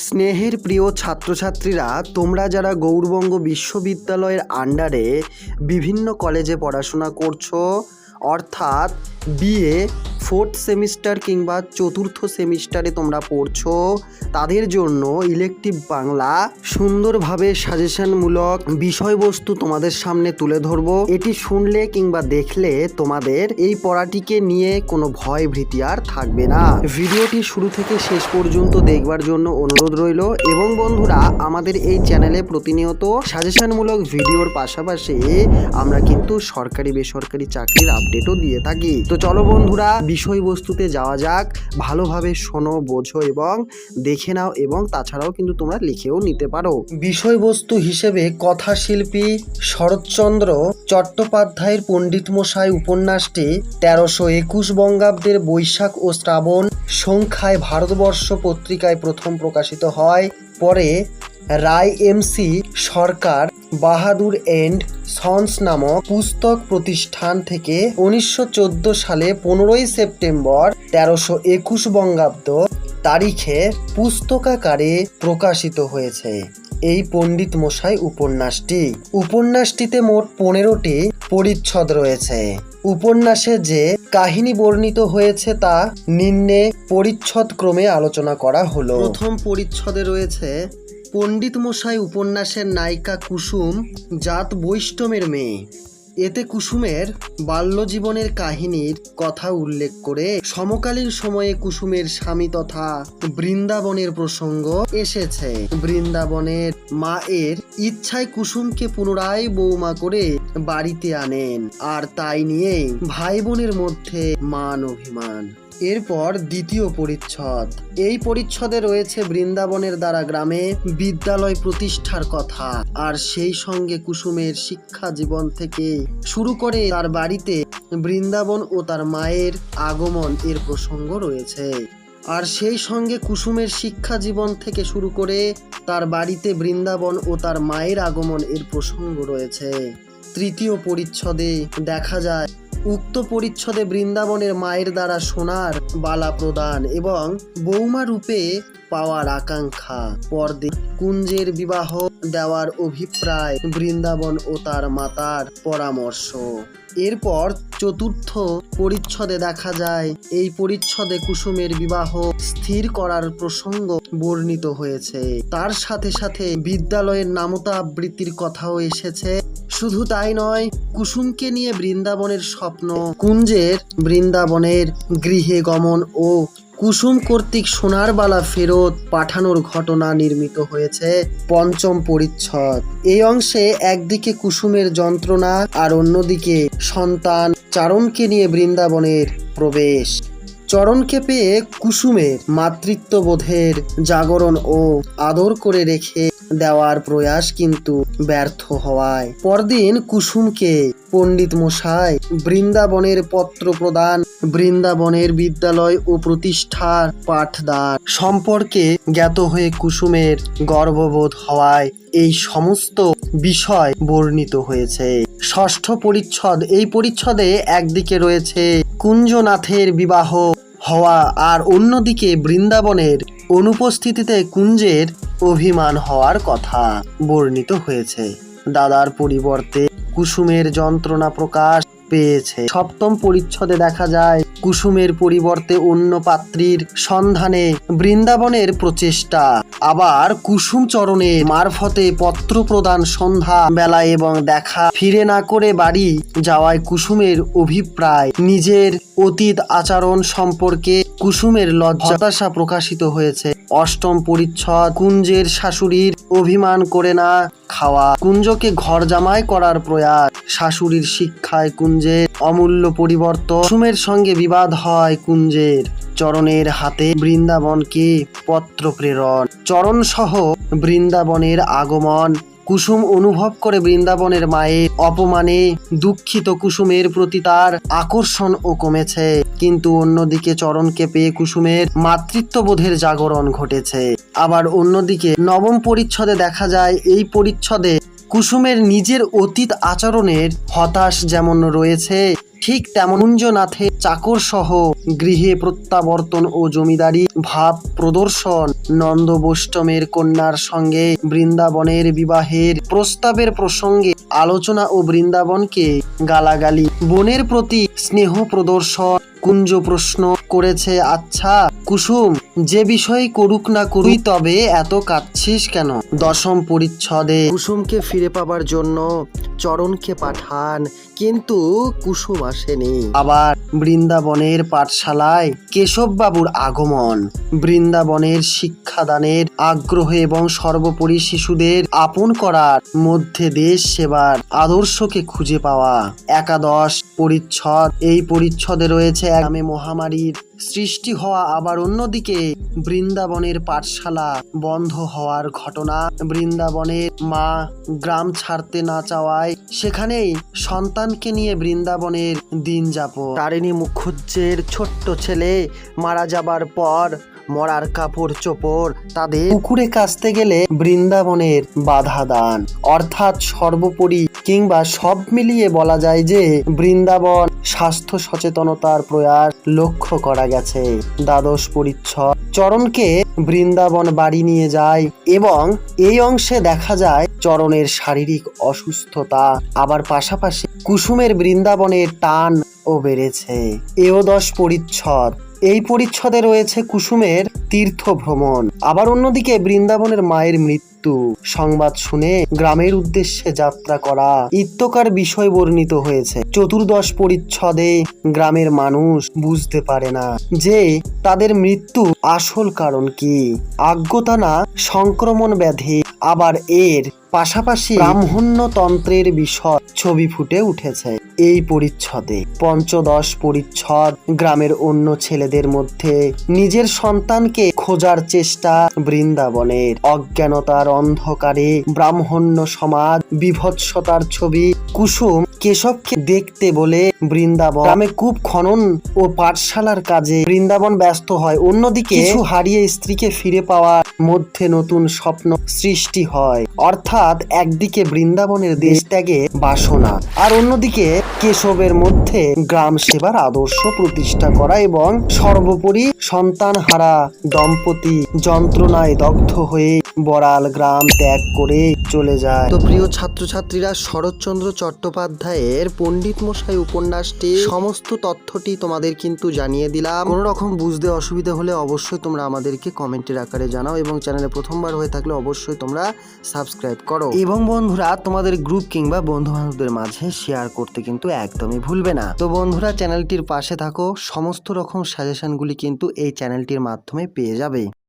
স্নেহের প্রিয় ছাত্রছাত্রীরা তোমরা যারা গৌরবঙ্গ বিশ্ববিদ্যালয়ের আন্ডারে বিভিন্ন কলেজে পড়াশোনা করছ অর্থাৎ বিএ ফোর্থ সেমিস্টার কিংবা চতুর্থ সেমিস্টারে তোমরা পড়ছো। তাদের জন্য ইলেকটিভ বাংলা সুন্দরভাবে সাজেশনমূলক বিষয়বস্তু তোমাদের সামনে তুলে ধরব। এটি শুনলে কিংবা দেখলে তোমাদের এই পড়াটিকে নিয়ে কোনো ভয়, ভীতি আর থাকবে না। ভিডিওটি শুরু থেকে শেষ পর্যন্ত দেখবার জন্য অনুরোধ রইল এবং বন্ধুরা, আমাদের এই চ্যানেলে প্রতিনিয়ত সাজেশনমূলক ভিডিওর পাশাপাশি আমরা কিন্তু সরকারি বেসরকারি চাকরির আপডেটও দিয়ে থাকি। তো চলো বন্ধুরা, বিষয়বস্তুতে যাওয়া যাক। ভালোভাবে শোনো, বোঝো এবং দেখে নাও এবং তাছাড়াও কিন্তু তোমরা লিখেও নিতে পারো। বিষয়বস্তু হিসেবে কথাশিল্পী শরৎচন্দ্র চট্টোপাধ্যায়ের পণ্ডিত মশাই উপন্যাসটি তেরোশো একুশ বঙ্গাব্দের বৈশাখ ও শ্রাবণ সংখ্যায় ভারতবর্ষ পত্রিকায় প্রথম প্রকাশিত হয়। পরে Rai MC Sarkar Bahadur and sons নামক পুস্তক প্রতিষ্ঠান থেকে উনিশশো চোদ্দ সালে পনেরোই সেপ্টেম্বর তেরোশো একুশ বঙ্গাব্দ তারিখে পুস্তকাকারে প্রকাশিত হয়েছে। এই পণ্ডিত মশাই উপন্যাসটি। উপন্যাসটিতে মোট পনেরোটি পরিচ্ছদ রয়েছে। উপন্যাসে যে কাহিনী বর্ণিত হয়েছে তা নিম্নে পরিচ্ছদ ক্রমে আলোচনা করা হলো। প্রথম পরিচ্ছদে রয়েছে পণ্ডিত মশাই উপন্যাসের নায়িকা কুসুম জাত বৈষ্ণবের মেয়ে। এতে কুসুমের বাল্যজীবনের কাহিনীর কথা উল্লেখ করে সমকালীন সময়ে কুসুমের স্বামী তথা বৃন্দাবনের প্রসঙ্গ এসেছে। বৃন্দাবনের মায়ের ইচ্ছায় কুসুমকে পুনরায় বৌমা করে বাড়িতে আনেন আর তাই নিয়ে ভাই বোনের মধ্যে মান অভিমান। এরপর দ্বিতীয় পরিচ্ছদ। এই পরিচ্ছদে রয়েছে বৃন্দাবনের দ্বারা গ্রামে বিদ্যালয় প্রতিষ্ঠার কথা। আর সেই সঙ্গে কুসুমের শিক্ষা জীবন থেকে শুরু করে তার বাড়িতে বৃন্দাবন ও তার মায়ের আগমন এর প্রসঙ্গ রয়েছে। আর সেই সঙ্গে কুসুমের শিক্ষা জীবন থেকে শুরু করে তার বাড়িতে বৃন্দাবন ও তার মায়ের আগমন এর প্রসঙ্গ রয়েছে। তৃতীয় পরিচ্ছদে দেখা যায় উক্ত পরিচ্ছদে বৃন্দাবনের মায়ের দ্বারা সোনার বালা প্রদান এবং বৌমা রূপে পাওয়ার আকাঙ্ক্ষা। পরদিন কুঞ্জের বিবাহ দেওয়ার অভিপ্রায় বৃন্দাবন ও তার মাতার পরামর্শ। এরপর চতুর্থ পরিচ্ছদে দেখা যায়, এই পরিচ্ছদে কুসুমের বিবাহ স্থির করার প্রসঙ্গ বর্ণিত হয়েছে। তার সাথে সাথে বিদ্যালয়ের নামতা আবৃত্তির কথাও এসেছে। শুধু তাই নয়, কুসুমকে নিয়ে বৃন্দাবনের স্বপ্ন, কুঞ্জের বৃন্দাবনের গৃহে গমন ও কুসুম কর্তৃক সোনার বালা ফেরত পাঠানোর ঘটনা নির্মিত হয়েছে পঞ্চম পরিচ্ছদ। এই অংশে একদিকে কুসুমের যন্ত্রণা আর অন্যদিকে সন্তান চারণকে নিয়ে বৃন্দাবনের প্রবেশ। চরণকে পেয়ে কুসুমের মাতৃত্ববোধের জাগরণ ও আদর করে রেখে দেওয়ার প্রয়াস কিন্তু ব্যর্থ হওয়ায়। পরদিন কুসুমকে পণ্ডিত মশাই বৃন্দাবনের পত্র প্রদান, বৃন্দাবনের বিদ্যালয় ও প্রতিষ্ঠার পাঠদান সম্পর্কে জ্ঞাত হয়ে কুসুমের গর্ববোধ হওয়ায় এই সমস্ত বিষয় বর্ণিত হয়েছে। ষষ্ঠ পরিচ্ছদ, এই পরিচ্ছদে একদিকে রয়েছে কুঞ্জনাথের বিবাহ হওয়া আর অন্যদিকে বৃন্দাবনের অনুপস্থিতিতে কুঞ্জের অভিমান হওয়ার কথা বর্ণিত হয়েছে। দাদার পরিবর্তে কুসুমের যন্ত্রণা প্রকাশ পেয়েছে। সপ্তম পরিচ্ছদে দেখা যায় কুসুমের পরিবর্তে অন্য পাত্রীর সন্ধানে বৃন্দাবনের প্রচেষ্টা। আবার কুসুম চরণে মারফতে পত্র প্রদান সন্ধ্যা বেলা এবং দেখা ফিরে না করে বাড়ি যাওয়ায় কুসুমের অভিপ্রায়। নিজের অতীত আচরণ সম্পর্কে কুসুমের লজ্জা হতাশা প্রকাশিত হয়েছে। অষ্টম পরিচ্ছদ কুঞ্জের শাশুড়ির অভিমান করে না খাওয়া। কুঞ্জকে ঘর জামাই করার প্রয়াস। শাশুড়ির শিক্ষায় কুঞ্জের অমূল্য পরিবর্তন। সুমের সঙ্গে বিবাদ হয় কুঞ্জের। চরণের হাতে বৃন্দাবনকে পত্র প্রেরণ। চরণ সহ বৃন্দাবনের আগমন কুসুম অনুভব করে বৃন্দাবনের মায়ের অপমানে দুঃখিত কুসুমের প্রতি তার আকর্ষণ ও কমেছে। কিন্তু অন্যদিকে চরণকে পেয়ে কুসুমের মাতৃত্ববোধের জাগরণ ঘটেছে। আবার অন্যদিকে নবম পরিচ্ছদে দেখা যায়, এই পরিচ্ছদে কুসুমের নিজের অতীত আচরণের হতাশ যেমন রয়েছে ঠিক তেমন কুঞ্জনাথের চাকর সহ গৃহে প্রত্যাবর্তন ও জমিদারি ভাব প্রদর্শন। নন্দ বৈষ্টমের কন্যার সঙ্গে বৃন্দাবনের বিবাহের প্রস্তাবের প্রসঙ্গে আলোচনা ও বৃন্দাবনকে গালাগালি। বনের প্রতি স্নেহ প্রদর্শন, কুঞ্জ প্রশ্ন করেছে আচ্ছা কুসুম, যে বিষয়ে করুক না করুই, তবে এত কাঁদছিস কেন? দশম পরিচ্ছদে কুসুমকে ফিরে পাবার জন্য চরণকে পাঠান, কিন্তু কুসুম আসেনি। আবার বৃন্দাবনের পাঠশালায় কেশববাবুর আগমন, বৃন্দাবনের শিক্ষাদানের আগ্রহ এবং সর্বোপরি শিশুদের আপন করার মধ্যে দেশ সেবার আদর্শকে খুঁজে পাওয়া একাদশ পরিচ্ছদ। এই পরিচ্ছদে রয়েছে নামে মহামারীর সৃষ্টি হওয়া, আবার অন্যদিকে বৃন্দাবনের পাঠশালা বন্ধ হওয়ার ঘটনা। বৃন্দাবনের মা গ্রাম ছাড়তে না চাওয়ায় সেখানেই সন্তানকে নিয়ে বৃন্দাবনের দিন যাপন। তারিণী মুখুজ্জের ছোট্ট ছেলে মারা যাবার পর মরার কাপড় চোপড় তাদের পুকুরে কাচতে গেলে বৃন্দাবনের বাধা দান। অর্থাৎ সর্বোপরি কিংবা সব মিলিয়ে বলা যায় যে বৃন্দাবন স্বাস্থ্য সচেতনতার প্রয়াস লক্ষ্য করা গেছে। দ্বাদশ পরিচ্ছদ। চরণকে বৃন্দাবন বাড়ি নিয়ে যায় এবং এই অংশে দেখা যায় চরণের শারীরিক অসুস্থতা। আবার পাশাপাশি কুসুমের বৃন্দাবনের টান ও বেড়েছে। এওদশ পরিচ্ছদ। এই পরিচ্ছদে রয়েছে কুসুমের তীর্থ ভ্রমণ আবার অন্যদিকে বৃন্দাবনের মায়ের মৃত্যু সংবাদ শুনে গ্রামের উদ্দেশ্যে যাত্রা করা ইত্যকার বিষয় বর্ণিত হয়েছে। চতুর্দশ পরিচ্ছদে গ্রামের মানুষ বুঝতে পারে না যে তাদের মৃত্যু আসল কারণ কি। আজ্ঞতা না সংক্রমণ ব্যাধি আবার এর পাশাপাশি ব্রাহ্মণ্যতন্ত্রের বিষয় ছবি ফুটে উঠেছে এই পরিচ্ছদে। পঞ্চদশ পরিচ্ছদ গ্রামের অন্য ছেলেদের মধ্যে নিজের সন্তানকে খোঁজার চেষ্টা বৃন্দাবনের। অজ্ঞানতার অন্ধকারে ব্রাহ্মণ্য সমাজ বিভৎসতার ছবি কুসুম কেশবকে দেখতে বলে বৃন্দাবন। গ্রামে কূপ খনন ও পাঠশালার কাজে বৃন্দাবন ব্যস্ত হয়। অন্যদিকে কিছু হারিয়ে স্ত্রীকে ফিরে পাওয়ার মধ্যে নতুন স্বপ্ন সৃষ্টি হয়। অর্থাৎ একদিকে বৃন্দাবনের দেশ ত্যাগে বাসনা আর অন্যদিকে কেশবের মধ্যে গ্রাম সেবার আদর্শ প্রতিষ্ঠা করা এবং সর্বোপরি সন্তান হারা দম্পতি যন্ত্রণায় দগ্ধ হয়ে বড়াল গ্রাম ত্যাগ করে চলে যায়। তো প্রিয় ছাত্রছাত্রীরা শরৎচন্দ্র চট্টোপাধ্যায়ের পণ্ডিত মশাই উপন্যাসটি সমস্ত তথ্যটি তোমাদের কিন্তু জানিয়ে দিলাম। কোনো রকম বুঝতে অসুবিধা হলে অবশ্যই তোমরা আমাদেরকে কমেন্টের আকারে জানাও এবং চ্যানেলে প্রথমবার হয়ে থাকলে অবশ্যই তোমরা সাবস্ক্রাইব করো। এবং বন্ধুরা, তোমাদের গ্রুপ কিংবা বন্ধু বান্ধবদের মাঝে শেয়ার করতে কিন্তু একদমই ভুলবে না। তো বন্ধুরা, চ্যানেলটির পাশে থাকো। সমস্ত রকম সাজেশনগুলি কিন্তু এই চ্যানেলটির মাধ্যমে পেয়ে যাবে।